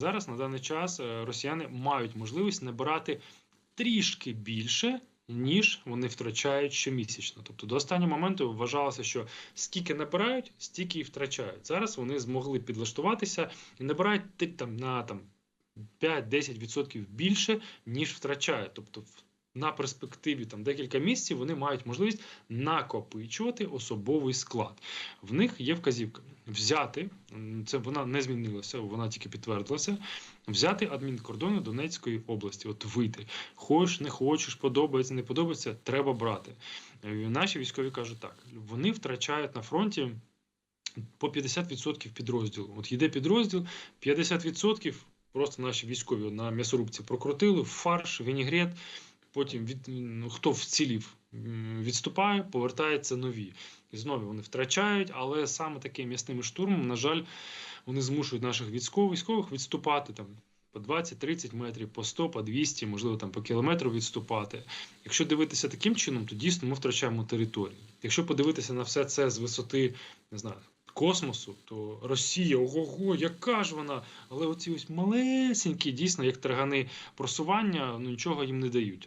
Зараз на даний час е, росіяни мають можливість набирати трішки більше. Ніж вони втрачають щомісячно. Тобто до останнього моменту вважалося, що скільки набирають, стільки і втрачають. Зараз вони змогли підлаштуватися і набирають там на там 5-10% більше, ніж втрачають. Тобто, на перспективі там декілька місяців вони мають можливість накопичувати особовий склад. В них є вказівка взяти, це вона не змінилася, вона тільки підтвердилася. Взяти адмінкордони Донецької області, от вийти. Хочеш, не хочеш, подобається, не подобається, треба брати. Е, Наші військові кажуть так: вони втрачають на фронті по 50% підрозділу. От йде підрозділ, 50% просто наші військові на м'ясорубці прокрутили, фарш, вінігрет. Потім від ну, хто вцілів, відступає, повертаються нові. І знову вони втрачають, але саме таким м'ясним штурмом, на жаль, вони змушують наших військових військових відступати там по 20-30 метрів, по 100, по 200, можливо, там по кілометру відступати. Якщо дивитися таким чином, то дійсно ми втрачаємо територію. Якщо подивитися на все це з висоти, не знаю. Космосу, то Росія, ого, яка ж вона? Але оці ось малесенькі, дійсно, як таргани просування, ну нічого їм не дають.